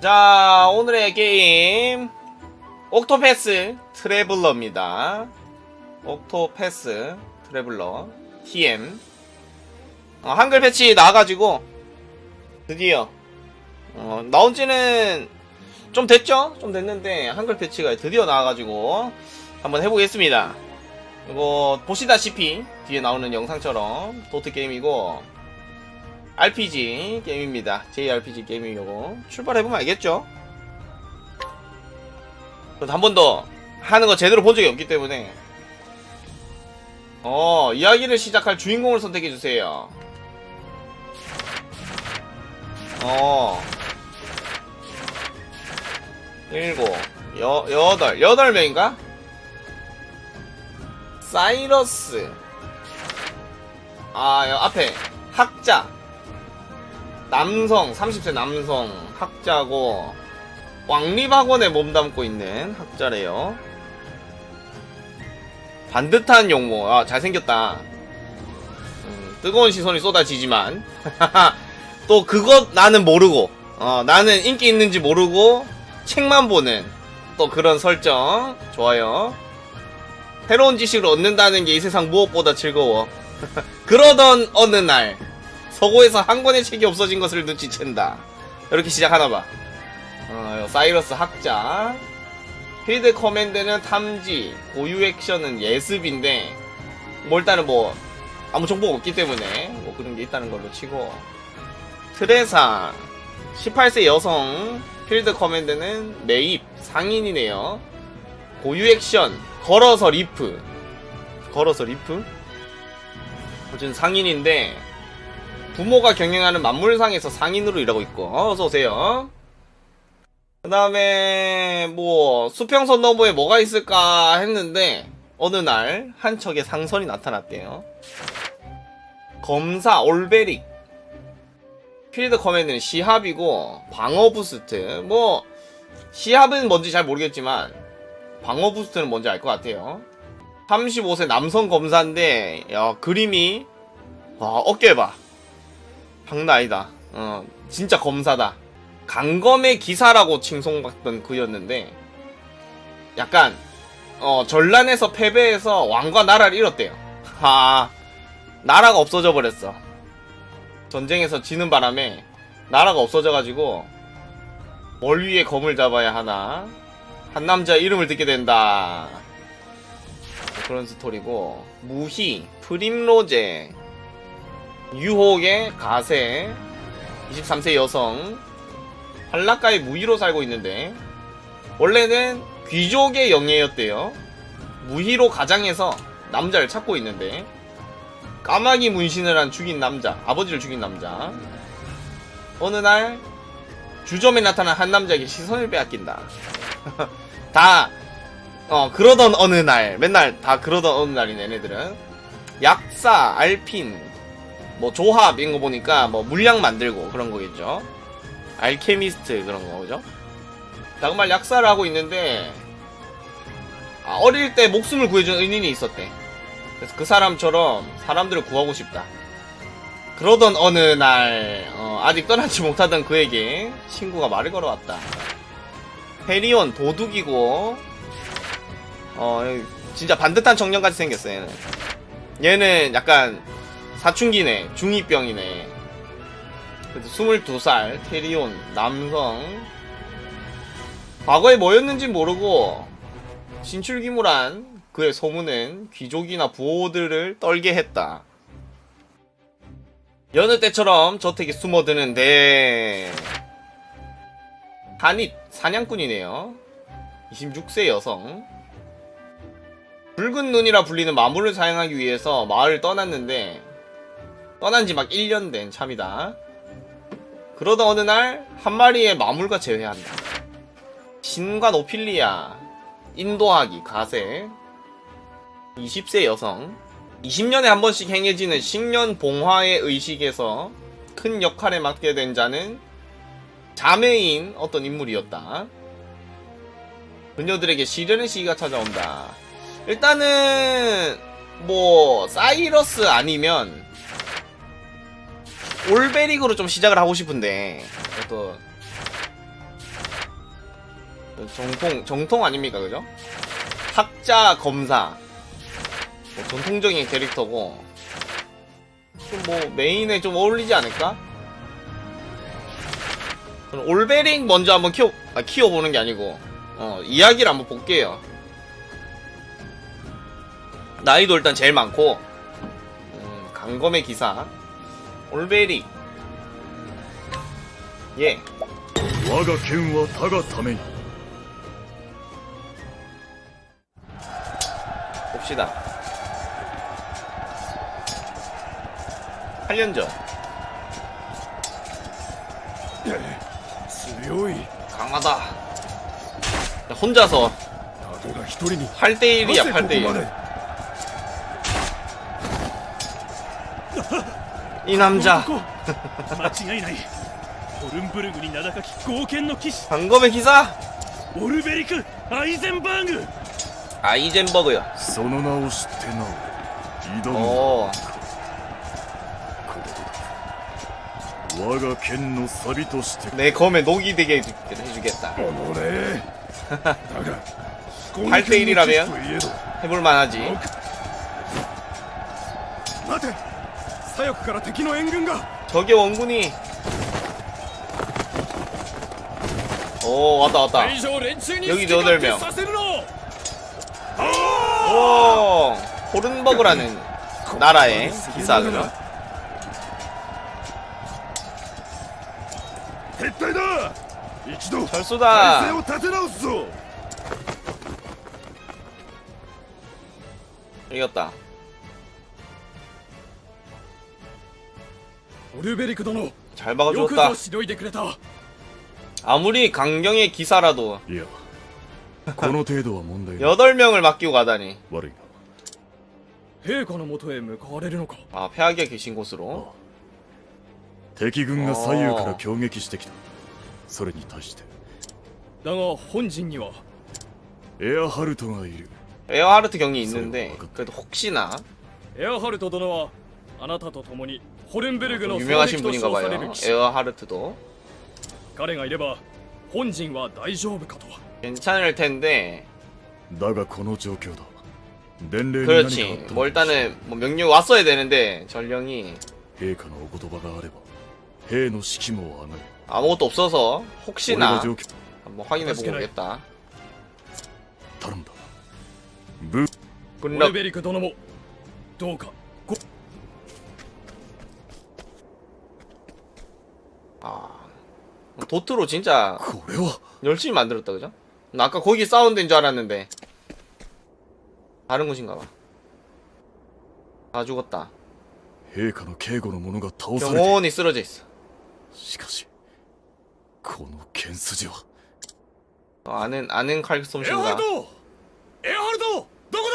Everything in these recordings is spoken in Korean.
자, 오늘의 게임 옥토패스 트래블러입니다. 옥토패스 트래블러 TM 어, 한글 패치 나와가지고 드디어 어, 나온 지는 좀 됐죠? 좀 됐는데 한글 패치가 드디어 나와가지고 한번 해보겠습니다. 이거 보시다시피 뒤에 나오는 영상처럼 도트 게임이고 RPG 게임입니다. JRPG 게임이고 출발해보면 알겠죠? 한 번 더 하는 거 제대로 본 적이 없기 때문에 어 이야기를 시작할 주인공을 선택해주세요. 어 일곱 여 여덟 여덟 명인가? 사이러스 아 여, 앞에 학자 남성 30세 남성 학자고 왕립학원에 몸담고 있는 학자래요. 반듯한 용모. 아 잘생겼다. 음, 뜨거운 시선이 쏟아지지만. 또 그것 나는 모르고 어, 나는 인기 있는지 모르고 책만 보는 또 그런 설정. 좋아요. 새로운 지식을 얻는다는 게 이 세상 무엇보다 즐거워. 그러던 어느 날 서고에서 한 권의 책이 없어진 것을 눈치챈다. 이렇게 시작하나봐. 어, 사이러스 학자. 필드 커맨드는 탐지 고유 액션은 예습인데 뭐 일단은 뭐 아무 정보가 없기 때문에 뭐 그런 게 있다는 걸로 치고. 트레사 18세 여성. 필드 커맨드는 매입 상인이네요. 고유 액션 걸어서 리프. 걸어서 리프? 어쨌든 상인인데 부모가 경영하는 만물상에서 상인으로 일하고 있고 어, 어서 오세요. 그 다음에 뭐 수평선 너머에 뭐가 있을까 했는데 어느 날 한 척의 상선이 나타났대요. 검사 올베릭 필드 커맨드는 시합이고 방어 부스트 뭐 시합은 뭔지 잘 모르겠지만 방어 부스트는 뭔지 알 것 같아요. 35세 남성 검사인데 야 그림이 와 어깨 봐 아니다. 어 진짜 검사다. 강검의 기사라고 칭송받던 그였는데 약간 어 전란에서 패배해서 왕과 나라를 잃었대요. 아 나라가 없어져 버렸어. 전쟁에서 지는 바람에 나라가 없어져 가지고 뭘 위에 검을 잡아야 하나? 한 남자 이름을 듣게 된다. 그런 스토리고 무희 프림로제 유혹의 가세 23세 여성 한라가의 무희로 살고 있는데 원래는 귀족의 영예였대요. 무희로 가장해서 남자를 찾고 있는데 까마귀 문신을 한 죽인 남자 아버지를 죽인 남자. 어느 날 주점에 나타난 한 남자에게 시선을 빼앗긴다. 다 어, 그러던 어느 날, 맨날 다 그러던 어느 날이네, 얘네들은. 약사, 알핀, 뭐 조합 인 거 보니까 뭐 물약 만들고 그런 거겠죠. 알케미스트 그런 거죠. 정말 약사를 하고 있는데, 아, 어릴 때 목숨을 구해준 은인이 있었대. 그래서 그 사람처럼 사람들을 구하고 싶다. 그러던 어느 날, 어, 아직 떠나지 못하던 그에게 친구가 말을 걸어왔다. 페리온 도둑이고, 어, 진짜 반듯한 청년같이 생겼어, 얘는. 얘는 약간 사춘기네, 중2병이네. 그래도 22살, 테리온, 남성. 과거에 뭐였는지 모르고, 신출귀물한 그의 소문은 귀족이나 부호들을 떨게 했다. 여느 때처럼 저택에 숨어드는데, 한입 사냥꾼이네요. 26세 여성. 붉은 눈이라 불리는 마물을 사용하기 위해서 마을을 떠났는데 떠난 지 막 1년 된 참이다. 그러다 어느 날 한 마리의 마물과 재회한다. 신관 오필리아 인도하기 가세 20세 여성 20년에 한 번씩 행해지는 식년 봉화의 의식에서 큰 역할에 맡게 된 자는 자매인 어떤 인물이었다. 그녀들에게 시련의 시기가 찾아온다. 일단은 뭐 사이러스 아니면 올베릭으로 좀 시작을 하고 싶은데. 또. 정통 정통 아닙니까 그죠? 학자 검사. 뭐 전통적인 캐릭터고. 좀 뭐 메인에 좀 어울리지 않을까? 올베링 먼저 한번 키워 아, 키워보는 게 아니고. 어, 이야기를 한번 볼게요. 나이도 일단 제일 많고. 음, 강검의 기사 올베릭 예 我が剣は他がために 봅시다. 8년 전 強い 강하다. 혼자서 たかが一人に 8대1이야 なぜここま 8대1. で 이 남자 間違いないホルンブルグに名高き豪剣の騎士 강검의 기사 オルベリク・アイゼンバーグ 아이젠버그요. その名を知ってなお挑む 오 我が剣のサビとして 내 검에 녹이 되게 해주- 해주겠다. おのれだが 8대 1이라면 といえど 해볼만하지. 待て 左翼から敵の援軍が 저게 원군이. 오 왔다 왔다. 上連中に 여기 여덟 명. させるの 오 호른버그라는 나라의 기사 그죠? 撤退だ一度体勢 철수다. を立て直すぞ 이겼다. ルベリク殿 잘 よく 막아주었다. ぞしのいでくれた 아무리 강경의 기사라도 いやこの程度は問題ない 8명을 맡기고 가다니. 悪い陛下のもとへ向かわれるのか 아, 폐하기가 계신 곳으로. 敵軍が左右から攻撃してきたそれに対してだが本陣にはエアハルトがいる 에어하르트 경이 있는데 그래도 혹시나 エアハルト殿はあなたと共に ホルンベルグの 유명하신 双撃と 분인가 称される 봐요. 騎士 에어하르트도 彼がいれば本陣は大丈夫かと 괜찮을 텐데 だがこの状況だ伝令に何かあ 그렇지. った 뭐 のか 일단은 뭐 명령 왔어야 되는데 전령이 陛下のお言葉があれば兵の士気も上がる 아무것도 없어서 俺の 혹시나 状況 한번 확인해 보고 오겠다. 頼んだブオル 분력 ベリク殿もどうか 아 도트로 진짜 これは 열심히 만들었다 그죠? 나 아까 거기 사운드 데인 줄 알았는데 다른 곳인가 봐. 다 죽었다. 陛下の警護の者が倒されて 영혼이 쓰러져 있어. しかしこの剣筋は 어, 아는 아는 칼 エアハル 솜씨인가? トエアハルトどこ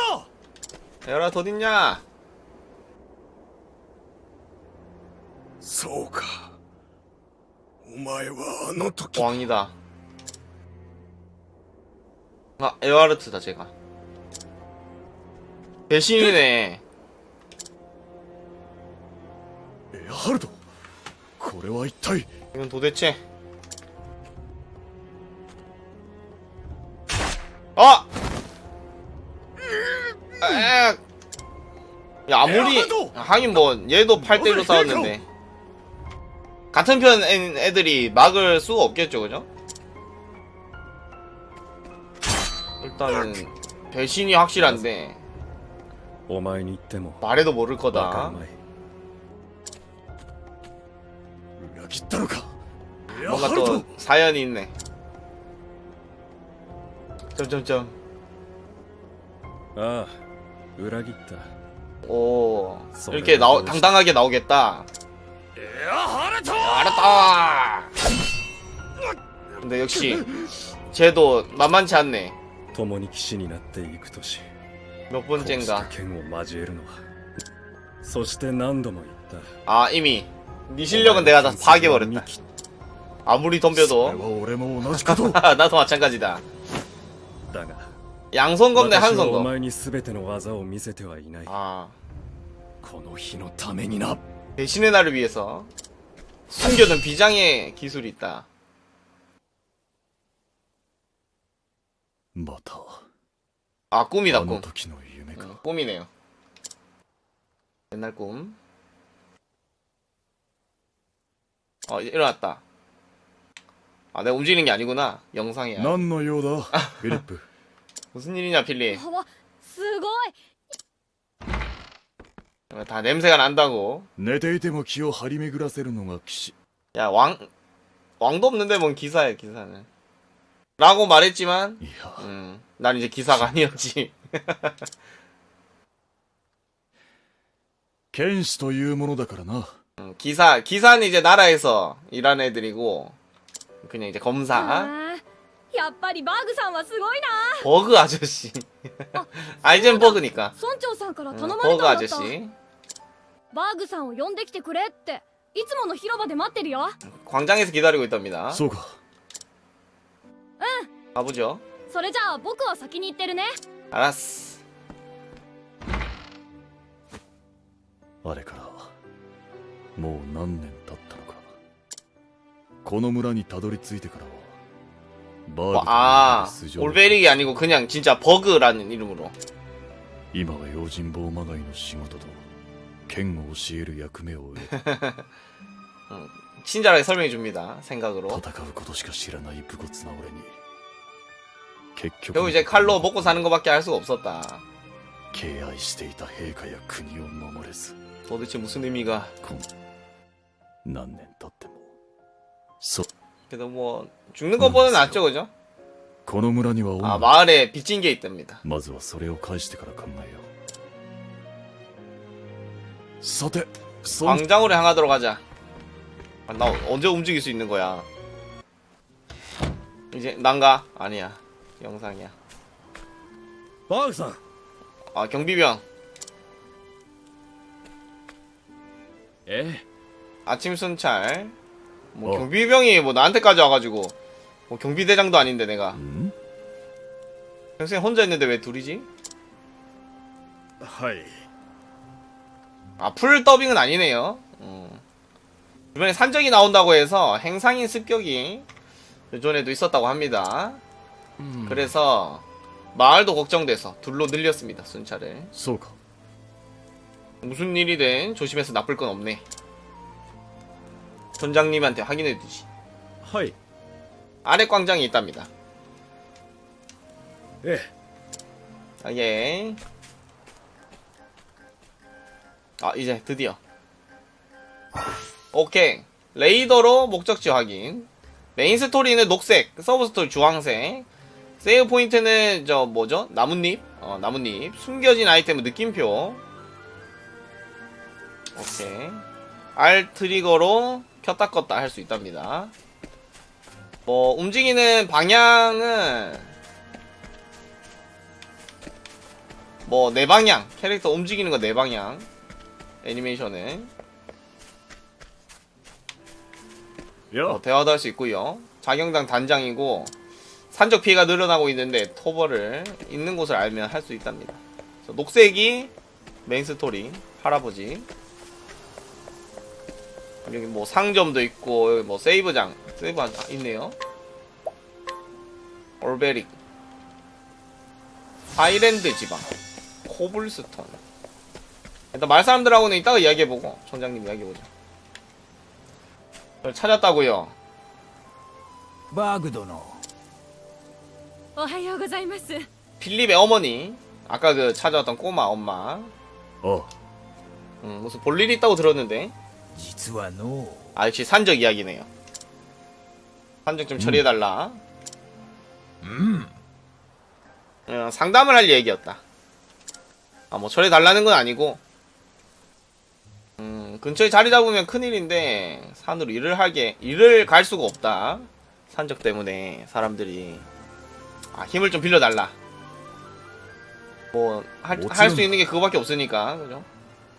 だ 에라 어딨냐? そうかお前はあの時 왕이다. 아 에어하르트다 제가. 배신이네. エアハルトこれは一体 이건 도대체 아! 에! 야 아무리 하긴 뭐 얘도 8대1로 싸웠는데 같은 편 애- 애들이 막을 수가 없겠죠 그죠? 일단은 배신이 확실한데 お前に言っても 말해도 모를 バカ 거다 うまい裏切ったのかエア 뭔가 ハル 또 ト 사연이 있네 점점점 ああ裏切った 오 소리 이렇게 나오, 나오시- 당당하게 나오겠다 エアハルト 알았다 근데 역시 쟤도 만만치 않네 共に騎士になっていくとし 몇 こうし 번째인가 て剣を交えるのはそして何度も言った 아 이미 네 실력은 내가 다 파괴버렸다 아무리 それ 덤벼도 は俺も同じことを 나도 마찬가지다 だが 양손검 대 私はお 한손검 前に全ての技を見せてはいない 아 この日のためにな 대신의 날을 위해서 숨겨둔 비장의 기술이 있다 また 아 あ 꿈이다 の 꿈 時の夢か 응, 꿈이네요 옛날 꿈 어, 이제 일어났다 아 내가 움직이는 게 아니구나 영상이야 何の用だフィリップ 무슨 일이냐 필리 わすごい 다 냄새가 난다고 寝ていても気を張り巡らせるのが騎士 야 왕 왕도 없는데 뭔 기사야 기사는 라고 말했지만 いや 음, 난 이제 기사가 아니었지 剣士というものだからな 음, 기사 기사는 이제 나라에서 일하는 애들이고 그냥 이제 검사 あーやっぱりバーグさんはすごいな 버그 아저씨 아 이젠 버그니까 村長さんから 음, 頼まれ 버그 たんだった 아저씨 バーグさんを呼んできてくれっていつもの広場で待ってるよ 광장에서 기다리고 있답니다 そうか 가보죠 それじゃあ僕は先に行ってるね 알았어 あれからもう何年経ったのかこの村にたどり着いてからはバーグ 뭐, という名 아 で素性 올베릭이 아니고 그냥 진짜 버그라는 이름으로 今は用心棒まがいの仕事と 剣を教える役目を終え 친절하게 설명해 줍니다 생각으로 戦うことしか知らない武骨な俺に結局 결국 이제 칼로 먹고 사는 것밖에 할 수가 없었다 敬愛していた陛下や国を守れず 도대체 무슨 의미가 こん何年経ってもそ 그래도 뭐 죽는 것보다 낫죠 그죠? この村には女 아 마을에 빚진 게 있답니다 まずはそれを返してから考えよう 서대 광장으로 향하도록 하자 아, 나 언제 움직일 수 있는 거야 이제 난가? 아니야 영상이야 방상 아 경비병 에? 아침 순찰 뭐 어. 경비병이 뭐 나한테까지 와가지고 뭐 경비대장도 아닌데 내가 음? 평생 혼자 있는데 왜 둘이지? 하이 아, 풀 더빙은 아니네요. 음. 주변에 산적이 나온다고 해서 행상인 습격이 요전에도 있었다고 합니다. 음. 그래서 마을도 걱정돼서 둘로 늘렸습니다. 순찰을. 소가. 무슨 일이든 조심해서 나쁠 건 없네. 전장님한테 확인해두지. 허이. 아래 광장이 있답니다. 예. 아, 예. 아, 이제 드디어. 오케이. 레이더로 목적지 확인. 메인 스토리는 녹색, 서브 스토리 주황색. 세이브 포인트는 저 뭐죠? 나뭇잎. 어, 나뭇잎. 숨겨진 아이템은 느낌표. 오케이. R 트리거로 켰다 껐다 할 수 있답니다. 뭐 움직이는 방향은 뭐네 방향 캐릭터 움직이는 거네 방향 애니메이션은 え。よ 어, 대화도 할 수 있고요. 자경당 단장이고 산적 피해가 늘어나고 있는데 토벌을 있는 곳을 알면 할 수 있답니다. 녹색이 메인 스토리 할아버지. 여기 뭐 상점도 있고 여기 뭐 세이브장 세이브 아, 있네요. 올베릭. 아이랜드 지방. 코블스톤 일단 말 사람들하고는 이따가 이야기해보고 총장님 이야기해보자 저를 찾았다고요 バーグ殿おはようございます 필립의 어머니 아까 그 찾아왔던 꼬마 엄마 あ 음, 무슨 볼 일 있다고 들었는데 実はの 아 역시 산적 이야기네요 산적 좀 처리해달라 うん 어, 상담을 할 얘기였다 아 뭐 처리해달라는 건 아니고 음, 근처에 자리 잡으면 큰일인데 산으로 일을 하게 일을 갈 수가 없다. 산적 때문에 사람들이 아 힘을 좀 빌려달라. 뭐 할 수 있는 게 그거밖에 없으니까 그죠?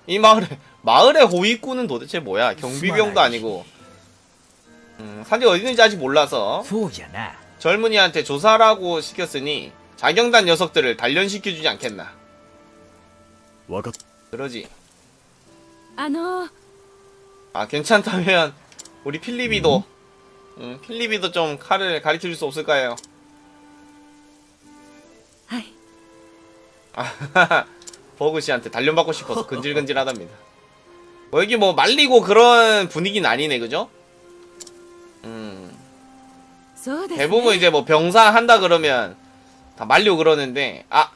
이 마을에 마을의 호위꾼은 도대체 뭐야? 경비병도 아니고 음, 산지 어디 있는지 아직 몰라서 젊은이한테 조사라고 시켰으니 자경단 녀석들을 단련시켜주지 않겠나? 그러지. あの 아 괜찮다면 우리 필리비도 음, 필리비도 좀 칼을 가르쳐줄 수 없을까요? はい 아, 버그 씨한테 단련받고 싶어서 근질근질하답니다. 뭐 여기 뭐 말리고 그런 분위기는 아니네, 그죠? 음, そうですね 대부분 이제 뭐 병사 한다 그러면 다 말리고 그러는데, 아!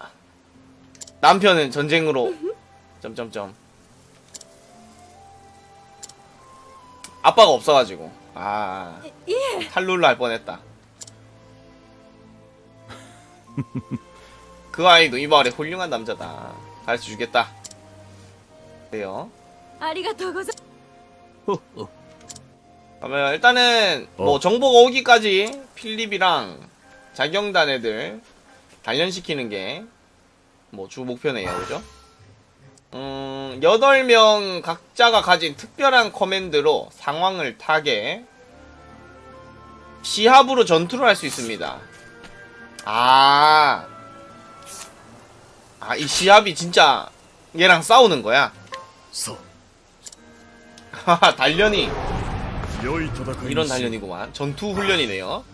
남편은 전쟁으로, 점점점. 아빠가 없어가지고, 아, 탈룰로 할 뻔했다. 그 아이도 이 마을에 훌륭한 남자다. 가르쳐 주겠다. 그래요. ありがとうござい 그러면 일단은 뭐 어. 정보가 오기까지 필립이랑 자경단 애들 단련시키는 게 뭐 주 목표네요, 그죠? 음, 8명 각자가 가진 특별한 커맨드로 상황을 타게 시합으로 전투를 할 수 있습니다. 아. 아, 이 시합이 진짜 얘랑 싸우는 거야. 하하, 단련이. 이런 단련이구만. 전투 훈련이네요.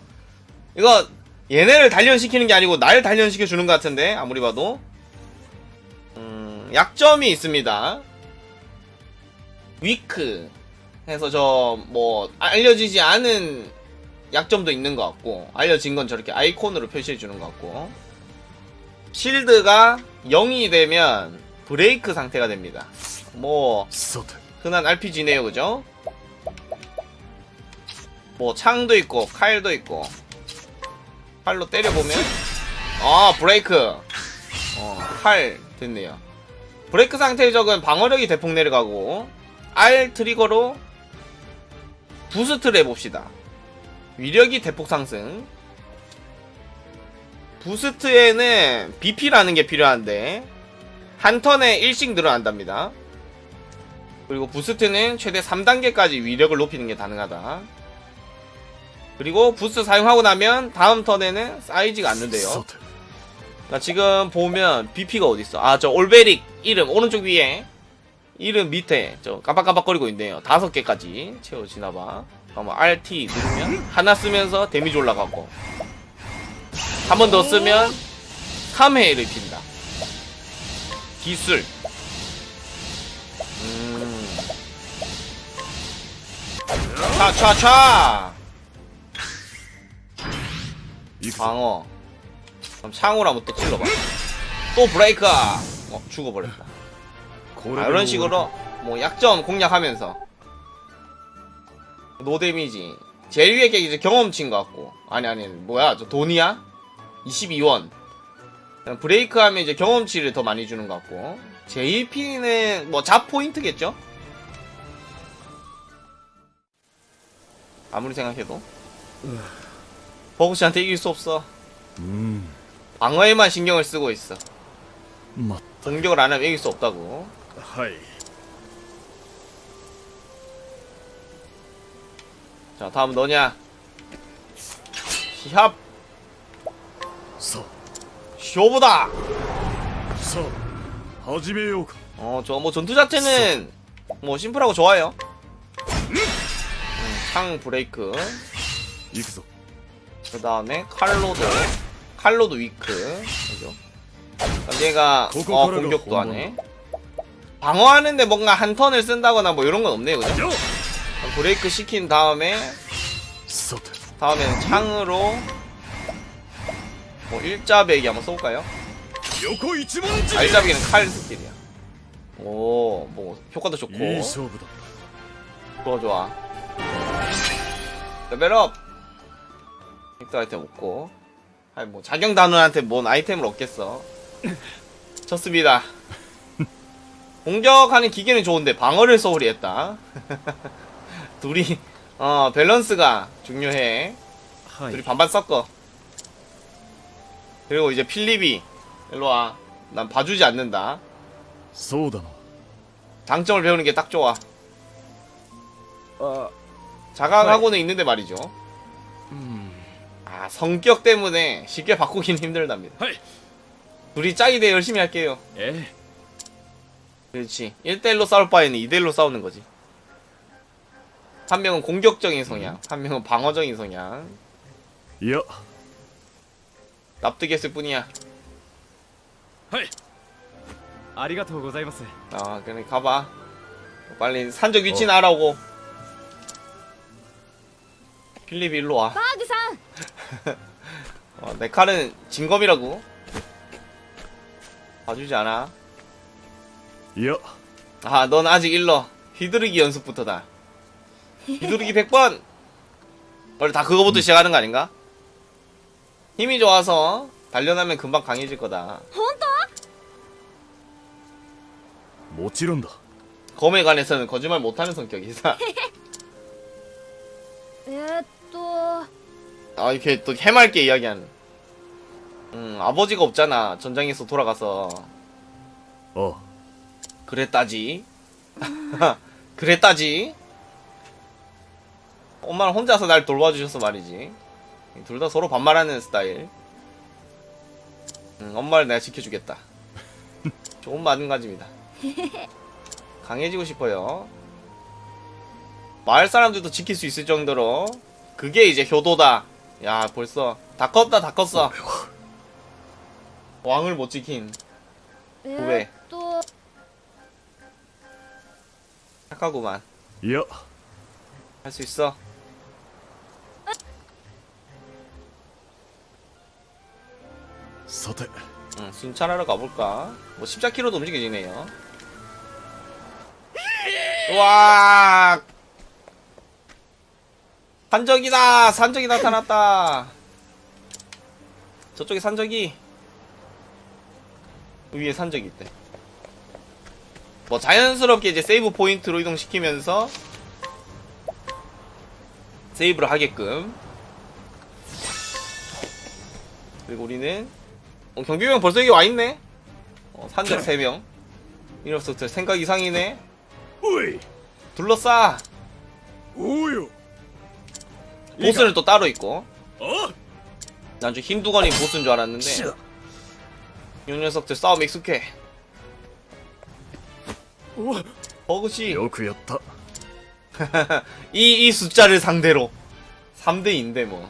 이거 얘네를 단련시키는 게 아니고 날 단련시켜 주는 것 같은데 아무리 봐도 음, 약점이 있습니다. 위크 해서 저 뭐 알려지지 않은 약점도 있는 것 같고 알려진 건 저렇게 아이콘으로 표시해 주는 것 같고 실드가 0이 되면 브레이크 상태가 됩니다. 뭐 흔한 RPG네요, 그죠? 뭐 창도 있고 칼도 있고 칼로 때려보면 아 브레이크 어 칼 됐네요 브레이크 상태의 적은 방어력이 대폭 내려가고 R 트리거로 부스트를 해봅시다 위력이 대폭 상승 부스트에는 BP라는 게 필요한데 한 턴에 1씩 늘어난답니다 그리고 부스트는 최대 3단계까지 위력을 높이는 게 가능하다. 그리고 부스트 사용하고 나면 다음 턴에는 쌓이지가 さ 않는데요. 나 지금 보면 BP가 어딨어? 아 저 올베릭 이름 오른쪽 위에 이름 밑에 저 깜빡깜빡거리고 있네요. 다섯 개까지 채워지나봐. 한번 RT 누르면 하나 쓰면서 데미지 올라가고. 한 번 더 쓰면 3회를 입힌다. 기술. 음. 차차차! 방어. 그럼 상호라 못해 찔러봐. 또 브레이크가 어 죽어버렸다. 아, 이런 식으로 뭐 약점 공략하면서. 노 데미지. 제일 위에 게 이제 경험치인 것 같고. 아니 아니 뭐야? 저 돈이야? 22원. 브레이크 하면 이제 경험치를 더 많이 주는 것 같고. JP는 뭐 자포인트겠죠? 아무리 생각해도. 버그 씨한테 이길 수 없어. 음. 방어에만 신경을 쓰고 있어. 맞. 공격을 안 하면 이길 수 없다고. 자, 다음 너냐? 시합. 쇼보다! 어, 저 뭐 전투 자체는 뭐 심플하고 좋아요. 음, 창 브레이크. 그 다음에 칼로드. 팔로드 위크. 그죠? 그러니까 얘가 어 공격도 하네. 방어하는데 뭔가 한 턴을 쓴다거나 뭐 이런 건 없네요, 그죠? 브레이크 시킨 다음에 다음에는 창으로 뭐 일자배기 한번 쏠까요? 아, 일자배기는 칼 스킬이야. 오, 뭐 효과도 좋고. 좋아 좋아. 레벨업. 빅터 아이템 먹고. 아니 뭐 자경단원한테 뭔 아이템을 얻겠어. 졌습니다. 공격하는 기계는 좋은데 방어를 소홀히 했다. 둘이 어 밸런스가 중요해. 둘이 반반 섞어. 그리고 이제 필립이 일로와. 난 봐주지 않는다. 소다 장점을 배우는 게 딱 좋아. 자각하고는 있는데 말이죠. 아, 성격 때문에 쉽게 바꾸긴 힘들답니다. 둘이 짝이 돼 열심히 할게요. 예. 그렇지. 1대1로 싸울 바에는 2대1로 싸우는 거지. 한 명은 공격적인 성향 한 명은 방어적인 성향. 이야. 납득했을 뿐이야. 아, 아 그래 가봐. 빨리 산적 위치 나라고. 필립이 일로 와 バーグさん 어, 내 칼은 진검이라고 봐주지 않아 いや 아 넌 아직 일러 휘두르기 연습부터다 휘두르기 100번 원래 다 그거부터 시작하는 거 아닌가? 힘이 좋아서 단련하면 금방 강해질 거다 本当もちろんだ 검에 관해서는 거짓말 못하는 성격이다 えー、っと 아 이렇게 또 해맑게 이야기하는. 음 아버지가 없잖아. 전장에서 돌아가서. ああ 그랬다지. 그랬다지. 엄마는 혼자서 날 돌봐주셔서 말이지. 둘 다 서로 반말하는 스타일. 음, 엄마를 내가 지켜주겠다. 좋은 마음가짐이다. 강해지고 싶어요. 마을 사람들도 지킬 수 있을 정도로 그게 이제 효도다 야 벌써. 다 컸다 다 컸어. 어, 왕을 못 지킨 왜? 또 착하구만. 이야 할 수 있어. 서태. 응, 순찰하러 가볼까? 뭐 14km도 움직이지네요. 와 산적이다! 산적이 나타났다! 저쪽에 산적이! 그 위에 산적이 있대. 뭐 자연스럽게 이제 세이브 포인트로 이동시키면서 세이브를 하게끔 그리고 우리는 어, 경비병 벌써 여기 와있네? 어, 산적 3명 이럴수없 생각 이상이네 둘러싸 오요 보스는 또 따로 있고 あ 난 좀 힘두건이 보스인 줄 알았는데 이 녀석들 싸움 익숙해 お 버그씨 よくやった 이, 이 숫자를 상대로 3대2인데 뭐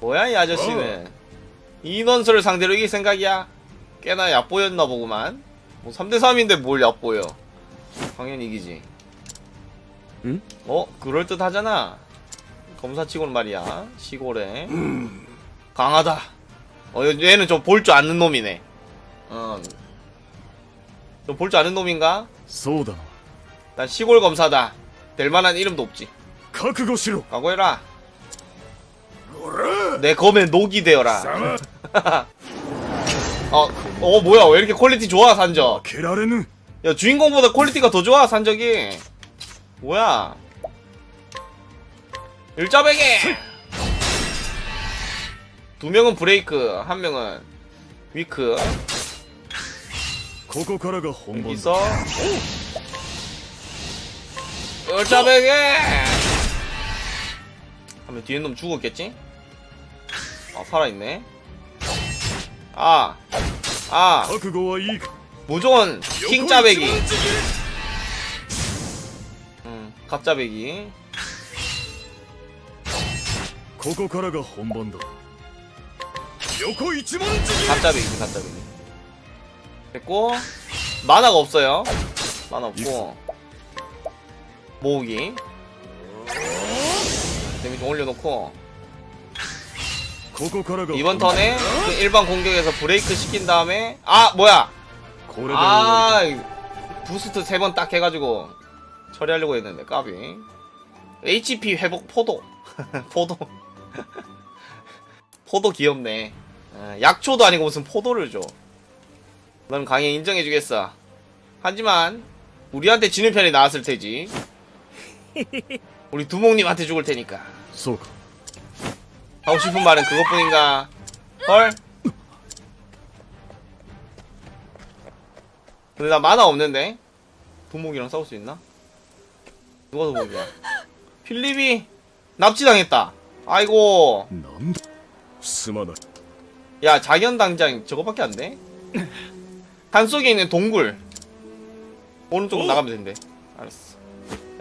뭐야 이 아저씨는 인원수를 상대로 이길 생각이야 꽤나 얕보였나 보구만 뭐 3대3인데 뭘 얕보여 당연히 이기지 응? 어? 그럴듯 하잖아 검사치고는 말이야. 시골에. 강하다. 어 얘는 좀 볼 줄 아는 놈이네. 어좀 볼 줄 아는 놈인가? 소다. 난 시골 검사다. 될 만한 이름도 없지. 각오시로. 각오해라. 내 검에 녹이 되어라. 어, 어 뭐야? 왜 이렇게 퀄리티 좋아 산적? 야 주인공보다 퀄리티가 더 좋아 산적이. 뭐야? 일자배기. 두 명은 브레이크, 한 명은 위크. ここからが本番だ 있어. 일자배기. 하면 뒤에 놈 죽었겠지? 아 살아있네. 아, 아. 覚悟はいいか 무조건 킹짜배기 음, 갑짜배기 ここからが本番だ横一文字 갑짜배기 갑짜배기 됐고 만화가 없어요 만화 없고 모으기 데미지 좀 올려놓고 ここからが 이번 턴에 그 일반 공격에서 브레이크 시킨 다음에 아 뭐야 これで終わ 아 부스트 세 번 딱 해가지고 처리하려고 했는데 까비 HP 회복 포도 포도 포도 귀엽네. 아, 약초도 아니고 무슨 포도를 줘. 그럼 강의 인정해주겠어. 하지만 우리한테 지는 편이 나았을 테지. 우리 두목님한테 죽을 테니까. 하고 싶은 말은 그것뿐인가? 헐? 근데 나 만화 없는데? 두목이랑 싸울 수 있나? 누가 더 보기야? 필립이 납치당했다. 아이고. 야 자견 당장 저거밖에 안 돼? 산 속에 있는 동굴 오른쪽으로 나가면 된대. 알았어.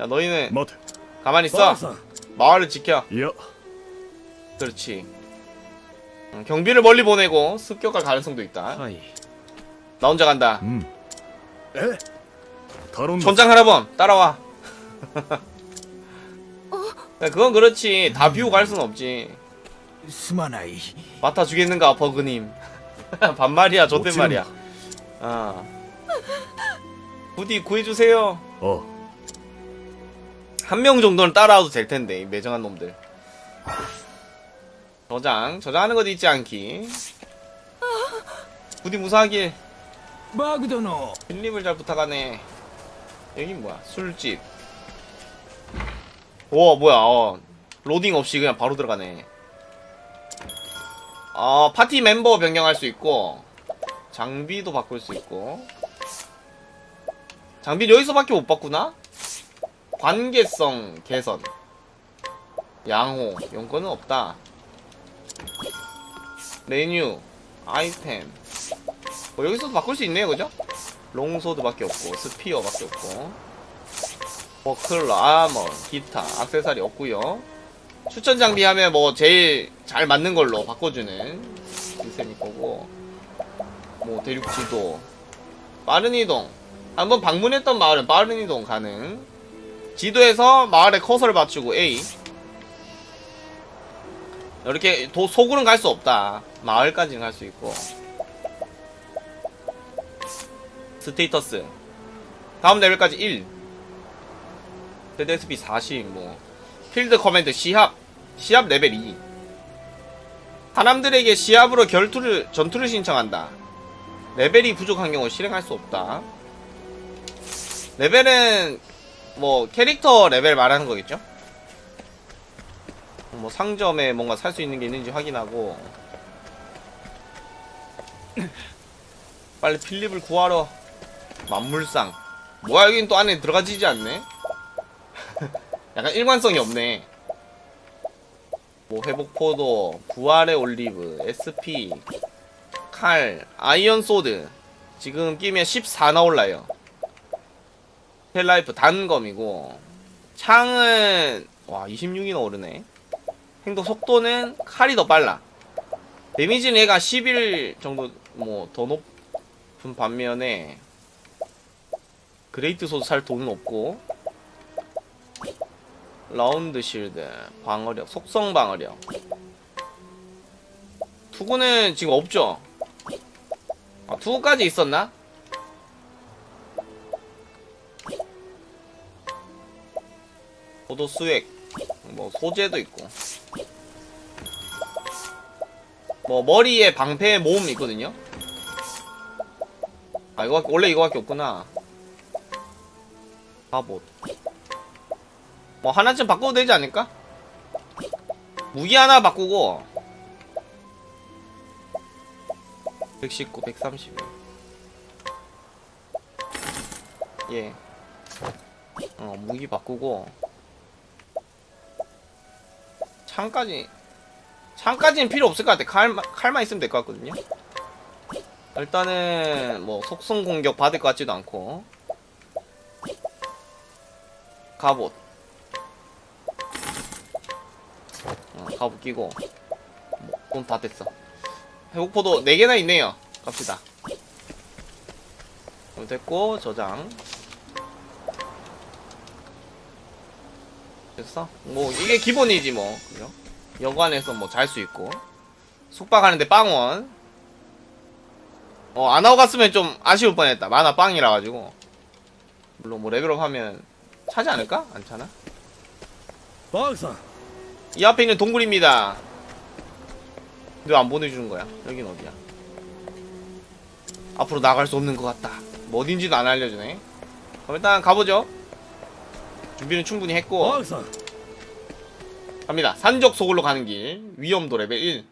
야 너희는 가만히 있어. 마을을 지켜. 그렇지. 음, 경비를 멀리 보내고 습격할 가능성도 있다. 나 혼자 간다. 전장 할아범 따라와. 야, 그건 그렇지. 다 비우고 갈 순 없지. すまない 맡아주겠는가 버그님. 반말이야, 뭐 존댓말이야. 아. 부디 구해주세요. あ 한 명 정도는 따라와도 될 텐데 이 매정한 놈들. 저장, 저장하는 것도 있지 않기. 부디 무사하길. バーグ殿 빌립을 잘 부탁하네. 여긴 뭐야? 술집. 오 뭐야? 어. 로딩 없이 그냥 바로 들어가네. 어 파티 멤버 변경할 수 있고 장비도 바꿀 수 있고 장비 여기서밖에 못 바꾸나? 관계성 개선 양호 용건은 없다. 메뉴 아이템 뭐 여기서도 바꿀 수 있네요 그죠? 롱소드밖에 없고 스피어밖에 없고 버클러, 아머, 기타, 액세서리 없고요. 추천 장비 하면 뭐 제일 잘 맞는 걸로 바꿔주는 디세니 거고. 뭐 대륙 지도 빠른 이동. 한번 방문했던 마을은 빠른 이동 가능. 지도에서 마을에 커서를 맞추고 A. 이렇게 도, 속으로는 갈수 없다. 마을까지는 갈 수 있고. 스테이터스. 다음 레벨까지 1 ZSP 40 뭐 필드 커맨드 시합 시합 레벨 2 사람들에게 시합으로 결투를 전투를 신청한다. 레벨이 부족한 경우 실행할 수 없다. 레벨은 뭐 캐릭터 레벨 말하는 거겠죠? 뭐 상점에 뭔가 살 수 있는 게 있는지 확인하고. 빨리 필립을 구하러. 만물상. 뭐야 여긴 또 안에 들어가지지 않네 약간 일관성이 없네. 뭐 회복 포도 부활의 올리브 SP 칼 아이언 소드. 지금 끼면 14 나올라요. 헬라이프 단검이고. 창은 와 26이나 오르네. 행동 속도는 칼이 더 빨라. 데미지는 얘가 11 정도 뭐 더 높은 반면에 그레이트 소드 살 돈은 없고 라운드 실드 방어력 속성 방어력. 투구는 지금 없죠? 아, 투구까지 있었나? 포도 수액 뭐 소재도 있고. 뭐 머리에 방패 모음 있거든요? 아 이거 원래 이거밖에 없구나. 갑옷 뭐 하나쯤 바꿔도 되지 않을까? 무기 하나 바꾸고. 119, 131 예. 어, 무기 바꾸고. 창까지 창까지는 필요 없을 것 같아. 칼만, 칼만 있으면 될 것 같거든요. 일단은 뭐 속성 공격 받을 것 같지도 않고. 갑옷 어, 갑옷 끼고. 음, 돈다 됐어. 회복포도 4개나 있네요. 갑시다. 그럼 됐고 저장. 됐어? 뭐 이게 기본이지 뭐. 그죠? 여관에서 뭐 잘 수 있고. 숙박하는데 빵원. 어 아나오 갔으면 좀 아쉬울 뻔했다. 만화 빵이라 가지고. 물론 뭐 레벨업 하면 차지 않을까? 안 차나? 빵상 이 앞에 있는 동굴입니다. 왜 안 보내주는 거야? 여긴 어디야? 앞으로 나갈 수 없는 것 같다. 뭐 어딘지도 안 알려주네. 그럼 일단 가보죠. 준비는 충분히 했고. 뭐 갑니다. 산적 속으로 가는 길. 위험도 레벨 1